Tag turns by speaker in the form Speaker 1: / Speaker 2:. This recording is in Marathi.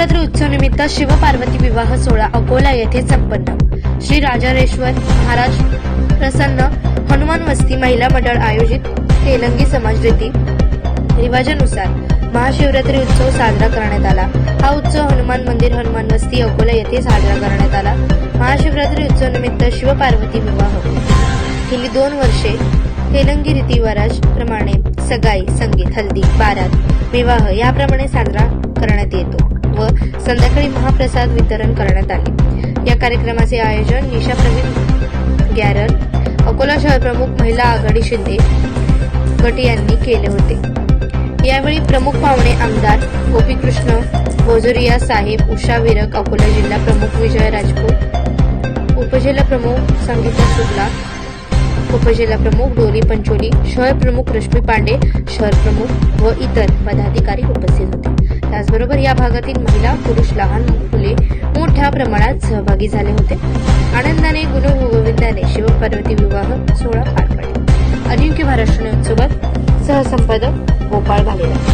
Speaker 1: नवरात्र उत्सव निमित्त शिवपार्वती विवाह सोहळा अकोला येथे संपन्न. श्री राजारेश्वर महाराज प्रसन्न हनुमान वस्ती महिला मंडळ आयोजित तेलंगी समाज रीती रिवाजानुसार महाशिवरात्री उत्सव साजरा करण्यात आला. हा उत्सव हनुमान मंदिर हनुमान वस्ती अकोला येथे साजरा करण्यात आला. महाशिवरात्री उत्सव निमित्त शिवपार्वती विवाह. गेली दोन वर्षे तेलंगी रीतीवराज प्रमाणे सगाई संगीत हल्दी बारात विवाह याप्रमाणे साजरा करण्यात येईल संध्याकाळी महाप्रसाद वितरण करण्यात आले. या कार्यक्रमाचे आयोजन निशा प्रवीण गॅरर अकोला शहर प्रमुख महिला आघाडी शिंदे गट यांनी केले होते. यावेळी प्रमुख पाहुणे आमदार गोपीकृष्ण भोजरिया साहेब उषा विरक अकोला जिल्हा प्रमुख विजय राजपूत उपजिल्हा प्रमुख संगीता शुक्ला उपजिल्हा प्रमुख डोरी पंचोली शहर प्रमुख रश्मी पांडे शहर प्रमुख व इतर पदाधिकारी उपस्थित होते. त्याचबरोबर या भागातील महिला पुरुष लहान मुले मोठ्या प्रमाणात सहभागी झाले होते. आनंदाने गुणगोविंदाने शिवपार्वती विवाह सोहळा पार पडला. अजिंक्य महाराष्ट्र न्यूज सोबत सहसंपादक गोपाळ भालेराव.